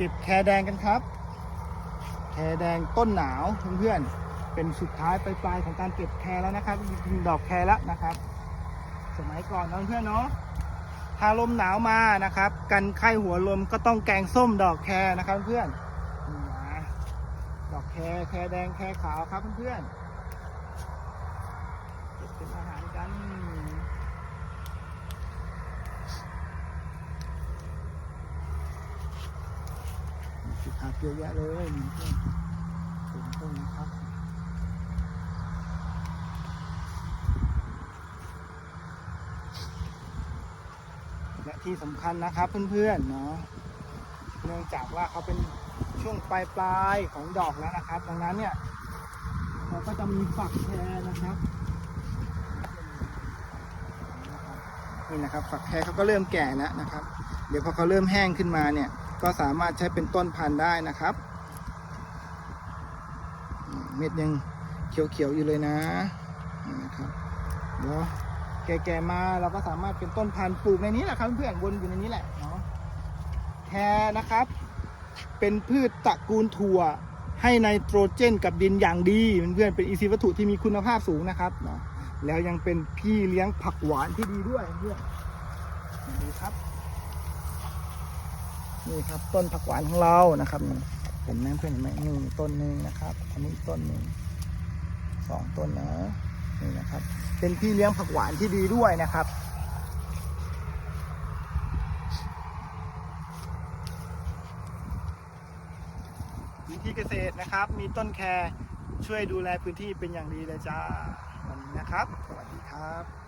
เก็บแครแดงกันครับ แครแดงต้นหนาวเพื่อนๆเป็นสุดท้ายปลายๆของการเก็บแครแล้วนะครับยิงดอกแครแล้วนะครับ สมัยก่อนนะเพื่อนๆเนาะถ้าลมหนาวมานะครับ กันไข้หัวลมก็ต้องแกงส้มดอกแครนะครับเพื่อนนี่นะดอกแครแครแดงแครขาวครับเพื่อนๆเก็บเป็นอาหารกัน สิครับเยอะแยะเลยมีเพื่อนเต็มต้นนะครับและที่สำคัญนะครับเพื่อนๆเนาะเนื่องจากว่าเขาเป็นช่วงปลายปลายของดอกแล้วนะครับ ดังนั้นเนี่ยเราก็จะมีฝักแครนะครับนี่นะครับฝักแครเขาก็เริ่มแก่แล้วนะครับ เดี๋ยวพอเขาเริ่มแห้งขึ้นมาเนี่ย ก็สามารถใช้เป็นต้นพันธุ์ได้นะครับ เม็ดยังเขียวๆอยู่เลยนะนะครับเดี๋ยวแก่ๆมาเราก็สามารถเป็นต้นพันธุ์ปลูกในนี้แหละครับเพื่อนวนอยู่ในนี้แหละเนาะแคนะครับ เป็นพืชตระกูลถั่วให้ไนโตรเจนกับดินอย่างดีเพื่อนๆเป็นอินทรีวัตถุที่มีคุณภาพสูงนะครับเนาะแล้วยังเป็นพี่เลี้ยงผักหวานที่ดีด้วยเพื่อนดูครับ นี่ครับต้นผักหวานของเรานะครับเห็นไหมเพื่อนเห็นไหมนี่ต้นหนึ่งนะครับ อันนี้ต้นหนึ่งสองต้นนะนี่นะครับ เป็นพี่เลี้ยงผักหวานที่ดีด้วยนะครับวิธีเกษตรนะครับ มีต้นแครช่วยดูแลพื้นที่เป็นอย่างดีเลยจ้าวันนี้นะครับ สวัสดีครับ